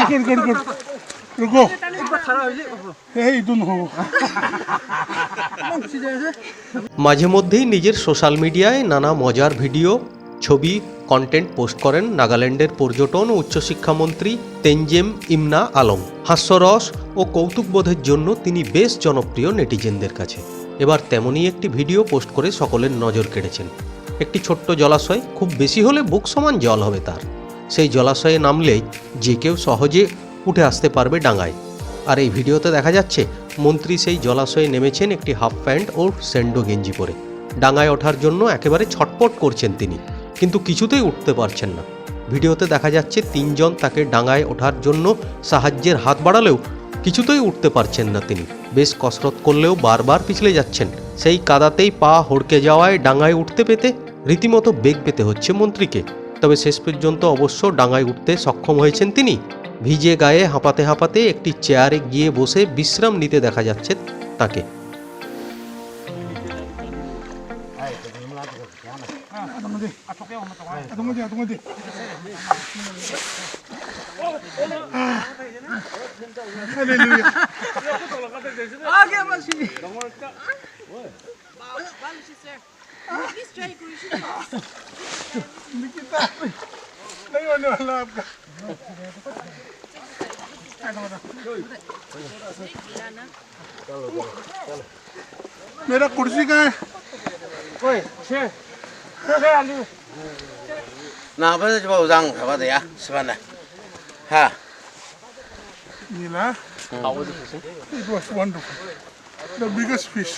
Good good good रुको এই ইদুন হো মাঝে মধ্যেই নিজের সোশ্যাল মিডিয়ায় নানা মজার ভিডিও ছবি কন্টেন্ট পোস্ট করেন নাগাল্যান্ডের পর্যটন ও উচ্চশিক্ষামন্ত্রী তেনজেম ইমনা আলম হাস্যরস ও কৌতুকবোধের জন্য তিনি বেশ জনপ্রিয় নেটিজেনদের কাছে এবার তেমনই একটি ভিডিও পোস্ট করে সকলের নজর কেড়েছেন একটি ছোট্ট জলাশয়, খুব বেশি হলে বুক সমান জল হবে তার। সেই জলাশয়ে নামলেই যে কেউ সহজে উঠে আসতে পারবে ডাঙায়। আর এই ভিডিওতে দেখা যাচ্ছে, মন্ত্রী সেই জলাশয়ে নেমেছেন একটি হাফ প্যান্ট ও স্যান্ডো গেঞ্জি পরে। ডাঙায় ওঠার জন্য একেবারে ছটপট করছেন তিনি, কিন্তু কিছুতেই উঠতে পারছেন না। ভিডিওতে দেখা যাচ্ছে, তিনজন তাকে ডাঙায় ওঠার জন্য সাহায্যের হাত বাড়ালেও কিছুতেই উঠতে পারছেন না তিনি। বেশ কসরত করলেও বারবার পিছলে যাচ্ছেন। সেই কাদাতেই পা হড়কে যাওয়ায় ডাঙায় উঠতে পেতে রীতিমতো বেগ পেতে হচ্ছে মন্ত্রীকে। তবে শেষ পর্যন্ত অবশ্য ডাঙায় উঠতে সক্ষম হয়েছেন তিনি। ভিজে গায়ে হাঁপাতে হাঁপাতে একটি চেয়ারে গিয়ে বসে বিশ্রাম নিতে দেখা যাচ্ছে তাকে। হালেলুয়া निकिता नहीं होने वाला आपका मेरा कुर्सी कहाँ ना नाबाद जब उजांग था तो यार सुबह हाँ नीला How was it? It was wonderful. The biggest fish.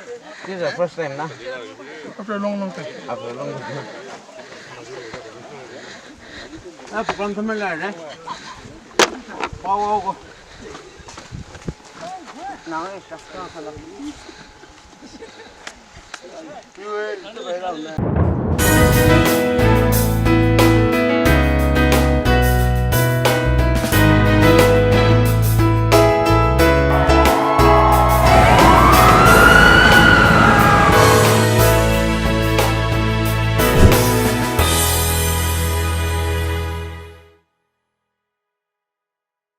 This is your first time, na? After a long, long time. After a long, long time. Ah, pulang teman lah, na? Wow, wow, wow. Nah, ini sakit sangat. Tuh, tuh, tuh, tuh.